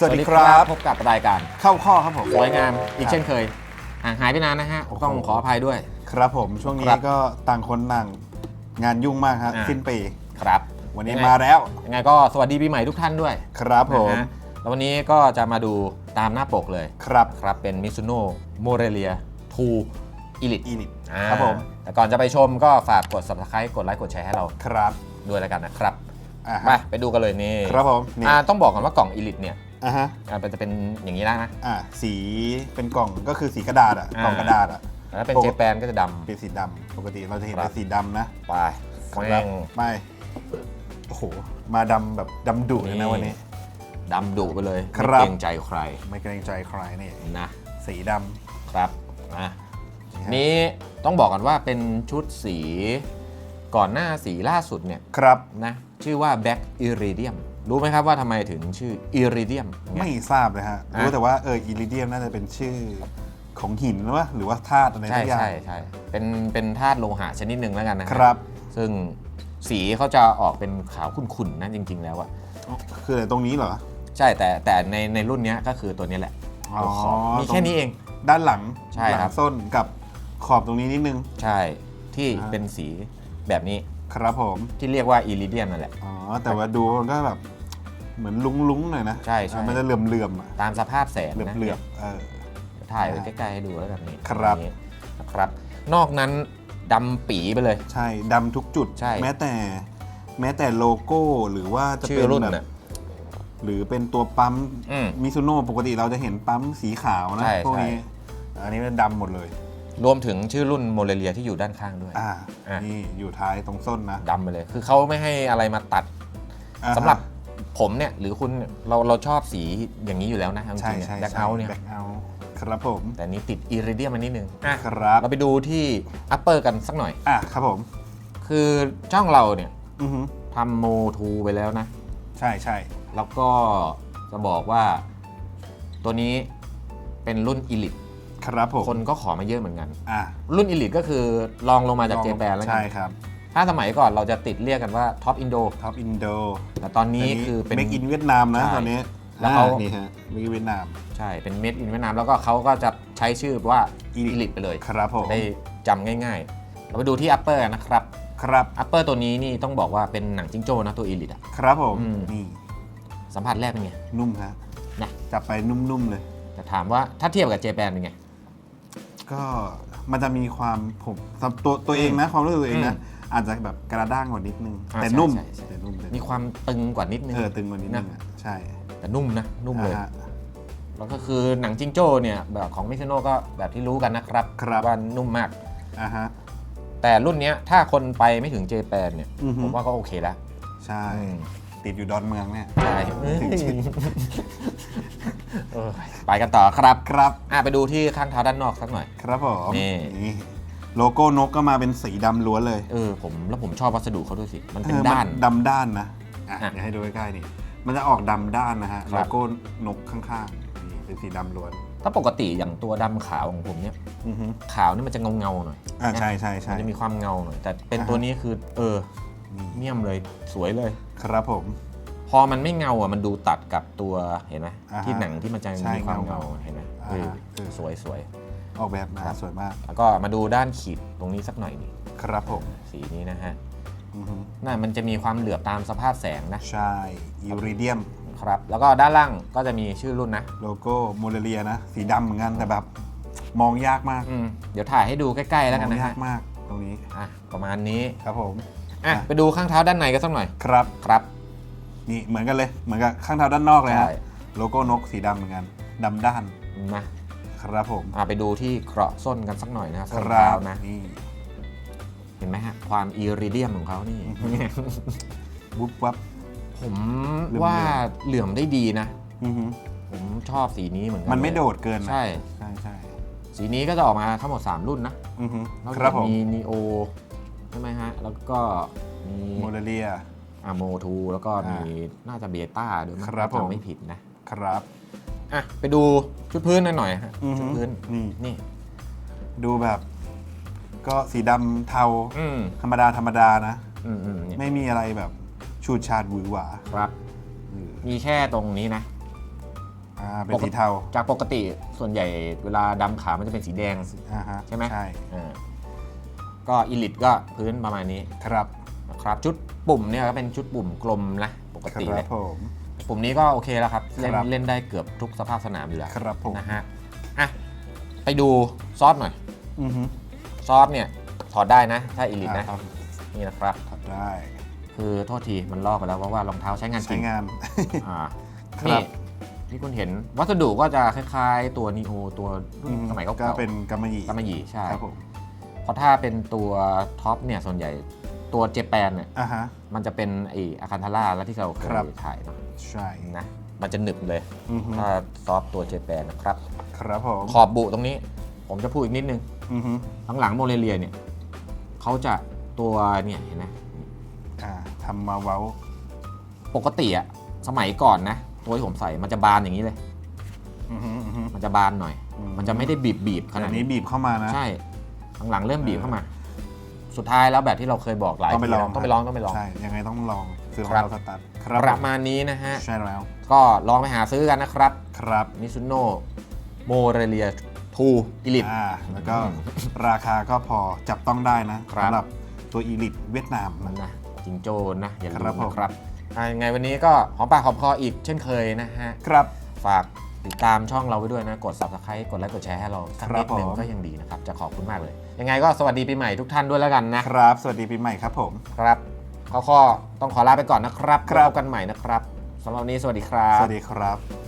สวัสดีครับ พบกับรายการเข้าข้อครับผมสวยงามอีกเช่นเคยห่างหายไปนานนะฮะต้องขออภัยด้วย ครับผมช่วงนี้ครับก็ต่างคนต่างงานยุ่งมากครับอ่าสิ้นปีครับ วันนี้ยังไงมาแล้วยังไงก็สวัสดีปีใหม่ทุกท่านด้วย ครับผมนะฮะแล้ววันนี้ก็จะมาดูตามหน้าปกเลยครับครับเป็น Mizuno Morelia 2 Elite อีลิทอ่าครับผมแต่ก่อนจะไปชมก็ฝากกด subscribe กดไลค์กดแชร์ให้เราครับ ด้วยแล้วกันนะครับอ่าไปฮะไปดูกันเลยนี่ครับผมนี่อ่าต้องบอกก่อนว่ากล่อง Elite เนี่ย อ่าฮะอ่ามันจะเป็นอย่างนี้แล้วนะอ่าสีเป็นกล่องก็คือสีกระดาษอะอ่ากล่องกระดาษอะแล้วเป็นปกเจแปนก็จะดำเป็นสีดำปกติเราจะเห็นครับแต่สีดำนะไปครัแม่บงไม่โอ้โหมาดำแบบดำดุเลยนี่นะวันนี้ ดำดุไปเลยครัไม่บ เกรงใจใครไม่เกรงใจใครนี่นะ สีดครับอะำฮะนี้ต้องบอกกันว่าเป็นชุดสีก่อนหน้าสีล่าสุดเนี่ยครับนะชื่อว่า Black Iridium รู้ไหมครับว่าทำไมถึงชื่อ Iridium เนี่ยไม่ทราบเลยฮะอะรู้แต่ว่าเอออิริเดียมน่าจะเป็นชื่อของหินหรือว่าหรือว่าธาตุอะไรใช่สักอย่าง ใช่ใช่เป็นเป็นธาตุโลหะชนิดหนึ่งแล้วกันนะฮะครับ ซึ่งสีเขาจะออกเป็นขาวขุ่นๆนะจริง ๆ แล้วอะคืออะไรตรงนี้เหรอ ใช่แต่แต่ในในรุ่นเนี้ยก็คือตัวนี้แหละอ๋อตัวขอบมีแค่นี้เอง ด้านหลังใช่หลัครับส้นกับขอบตรงนี้นิดนึง ใช่ที่อ่าเป็นสีแบบนี้ครับผม ที่เรียกว่า Iridium นั่นแหละ อ๋อ แต่ว่าดูมันก็แบบ เหมือนลุ้งๆหน่อยนะใช่ใช่อะมันจะเหลื่อมๆอะตามสภาพแสงเหนะลื่อมๆเออ ถ่ายไว้ใกล้ๆให้ดูแล้วกันนี่ครับ นี่นะครับ นอกนั้นดำปีไปเลย ใช่ดำทุกจุด ใช่ แม้แต่ แม้แต่โลโก้หรือว่าจะชื่เป็อนรุ่นแบบ น่ะ หรือเป็นตัวปั๊มอืมมิซูโน่ปกติเราจะเห็นปั๊มสีขาวนะใช่พวกใช่นี้อันนี้มันดำหมดเลย รวมถึงชื่อรุ่นโมเลเลียที่อยู่ด้านข้างด้วย อ่า อะ นี่อยู่ท้ายตรงส้นนะดำไปเลย คือเขาไม่ให้อะไรมาตัดอ่าฮะสำหรับ ผมเนี่ยหรือคุณเนี่ยเราเราชอบสีอย่างนี้อยู่แล้วนะจใช่ริงๆใช่แบ็คเอาท์เนี่ยแบ็คเอาท์ครับผม แต่นี้ติดอิริเดียมมานิดนึงอะครับ เราไปดูที่อัปเปอร์กันสักหน่อย อะครับผม คือช่องเราเนี่ยอือฮึทำโมทูไปแล้วนะ ใช่ใช่แล้วก็จะบอกว่าตัวนี้เป็นรุ่น Elite ครับผมคนก็ขอมาเยอะเหมือนกัน อะรุ่น Elite ก็คือลองลงมาจากเจแปนแล้วกัใช่นครับ ถ้าสมัยก่อนเราจะติดเรียกกันว่าท็อปอินโดท็อปอินโดแต่ตอนนี้คือเป็นเมกอินเวียดนามนะใช่ตอนนี้แล้วเขาอ่นี่ฮะเมกอินเวียดนาม ใช่ เป็นเม็ดอินเวียดนาม แล้วก็เขาก็จะใช้ชื่อว่า Elite Elite ไปเลย ครับผมได้จำง่ายๆ เราไปดูที่ Upper กันนะครับ ครับ Upper ตัวนี้นี่ต้องบอกว่าเป็นหนังจิงโจ้นะตัว Elite อะครับผมอืมนี่ สัมผัสแรกเป็นไง นุ่มฮะนะจับไปนุ่มๆเลย แต่ถามว่าถ้าเทียบกับเจแปนเป็นไง ก็มันจะมีความผมสำหรับตัวตัวเองนะความรู้สึกตัวเองนะ อืมอาจจะแบบกระด้างกว่านิดนึง อ่าแต่ใช่นุ่มใช่ใช่ แต่นุ่มแต่มีความตึงกว่านิดนึง เออตึงกว่านิดนึงนะอะใช่แต่นุ่มนะ นุ่มเลย อ่าฮะ แล้วก็คือหนังจิงโจ้เนี่ยแบบของมิซโน่ก็แบบที่รู้กันนะครับครับ ว่านุ่มมาก อ่าฮะ แต่รุ่นเนี้ยถ้าคนไปไม่ถึงเจแปนเนี่ยอือฮึ ผมว่าก็โอเคแล้วใช่ อืมติดอยู่ดอนเมืองเนี่ย ใช่ถึงจริงเออไปกันต่อครับ ครับ อะไปดูที่ข้างเท้าด้านนอกสักหน่อย ครับผมนี่ นี่ โลโก้นกก็มาเป็นสีดำล้วนเลยเออผมแล้วผมชอบวัสดุเขาด้วยสิ มันเป็นออด้านดำด้านนะอะอะเดี๋ยวให้ดูใกล้ๆนี่ มันจะออกดำด้านนะฮะคโลรับโก้นกข้างๆนี่เป็นสีดำล้วนถ้าปกติอย่างตัวดำขาวของผมเนี่ย อือฮึขาวนี่มันจะเงาเงาๆหน่อยอ่าใช่ใช่ใช่มันจะมีความเงาหน่อย แต่เป็นอ่าฮะ ตัวนี้คือ เออนี่เมี่ยมเลยสวยเลย ครับผม พอมันไม่เงาอะมันดูตัดกับตัวเห็นไหมอ่าฮะที่หนังที่มันจะใช่มีความเงาเงาเห็นไหมอ่าเออฮะเออสวยสวย ออกแบบมาครับ สวยมากแล้วก็มาดูด้านขีดตรงนี้สักหน่อยนี่ครับผมสีนี้นะฮะอือฮึน่ามันจะมีความเหลือบตามสภาพแสงนะใช่อิริเดียมครับ แล้วก็ด้านล่างก็จะมีชื่อรุ่นนะโลโก้โมเลเรียนะ สีดำเหมือนกันแต่แบบ มองยากมากอืมเดี๋ยวถ่ายให้ดูใกล้ๆแล้วกันมองนะยาฮะกมากตรงนี้อะประมาณนี้ครับผม อะอะ ไปดูข้างเท้าด้านในกันสักหน่อยครับครับ นี่เหมือนกันเลยเหมือนกับข้างเท้าด้านนอกเลยฮะใช่ โลโก้นกสีดำเหมือนกันดำด้าน นะ ครับผมอะไปดูที่เคราะห์ส้นกันสักหน่อยนะคส้นรัเท้าบนะนี่เห็นไหมฮะความอิริเดียมของเขานี่วุบวับผมเหลื่อมๆว่าเหลื่อมได้ดีนะอือฮึผมชอบสีนี้เหมือนกัน มันไม่เลยโดดเกินนะใช่ใช่ใช่สีนี้ก็จะออกมาทั้งหมด 3 รุ่นนะอือฮึนอกครัจาบกผมมีนีโอใช่ไหมฮะ แล้วก็มีโมเลเรียอะโมทูแล้วก็อ่ามีมีน่าจะเบต้าด้วยมั้งครับถ้าผมจำไม่ผิดนะครับ อะไปดูชุดพื้นหน่อยๆฮะอือฮึชุดพื้นนี่นี่ ดูแบบ ก็สีดำเทาอืมธรรมดาธรรมดานะ อืมอืมเนี่ยไม่มีอะไรแบบชูดชาดหวือหวาครับเออมีแค่ตรงนี้นะ อ่าเป็นสีเทาจากปกติส่วนใหญ่เวลาดำขาวมันจะเป็นสีแดง อ่าฮะใช่ไหม ใช่อ่าก็อิลิทก็พื้นประมาณนี้ครับนะครับ ชุดปุ่มเนี่ยก็เป็นชุดปุ่มกลมนะปกคติรัเลบยผม ปุ่มนี้ก็โอเคแล้วครับ เล่นครับ เล่นได้เกือบทุกสภาพสนามอยู่แล้วครับผมนะฮะอะไปดูซอสหน่อย อือฮึซอสเนี่ยถอดได้นะ ถ้าอิลิทนะ อ่าครับนี่นะครับ ทำได้คือโทษทีมันลอกไปแล้วเพราะว่ารองเท้าใช้งานจใช้ริงงาน อ่าครับ นี่ที่คุณเห็นวัสดุก็จะคล้ายๆ ตัวนีโอตัวรุ่นสมัยเก่าๆก็เป็นกำมะหยี่กำมะหยี่ใช่ ครับผม เพราะถ้าเป็นตัวท็อปเนี่ยส่วนใหญ่ ตัวเจแปนเนี่ยอ่าฮะ มันจะเป็นไออาคันทาร่าแล้วที่เราเคยครับ ถ่ายเนอะใช่ นะมันจะหนึบเลยอือฮึ ถ้าซอฟต์ตัวเจแปนนะครับ ครับผมขอบบุตรงนี้ ผมจะพูดอีกนิดนึง อือฮึหลังๆโมเรเลียเนี่ยเขาจะตัวเนี่ยเห็นไหมอ่าทำมาเว้า ปกติอะสมัยก่อนนะ ตัวที่ผมใส่มันจะบานอย่างนี้เลย อือฮึอือฮึ มันจะบานหน่อย อืม มันจะไม่ได้บีบบีบๆขแต่นาดนี้นี้บีบเข้ามานะ ใช่ หลังๆเริ่มบีบเข้ามา สุดท้ายแล้วแบบที่เราเคยบอกหลายต้องไปทีลองแล้วต้องไปลองต้องไปลอง ใช่ ยังไงต้องลองซื้อของครับเราสตาร์ทคปรับระมาณนี้นะฮะ ใช่แล้วก็ลองไปหาซื้อกันนะครับครับมิซุโน่โมเรเลียทูอิลิท อ่าแล้วก็อืมราคาก็พอจับต้องได้นะครับ สำหรับตัวอีลิทเวียดนามมันนะ นะจิงโจ้นะอย่าลืครับมผม นะครับอ่ายังไงวันนี้ก็หอมปากหอมคออีกเช่นเคยนะฮะ ครับ ฝาก ติดตามช่องเราไว้ด้วยนะ กด subscribe กดไลค์กดแชร์ให้เราสักครันิบดหนึ่งผมก็ยังดีนะครับ จะขอบคุณมากเลย ยังไงก็สวัสดีปีใหม่ทุกท่านด้วยแล้วกันนะ ครับ สวัสดีปีใหม่ครับผม ครับเขาข้อต้องขอลาไปก่อนนะครับครับพบกันใหม่นะครับสำหรับวันนี้สวัสดีครับ สวัสดีครับ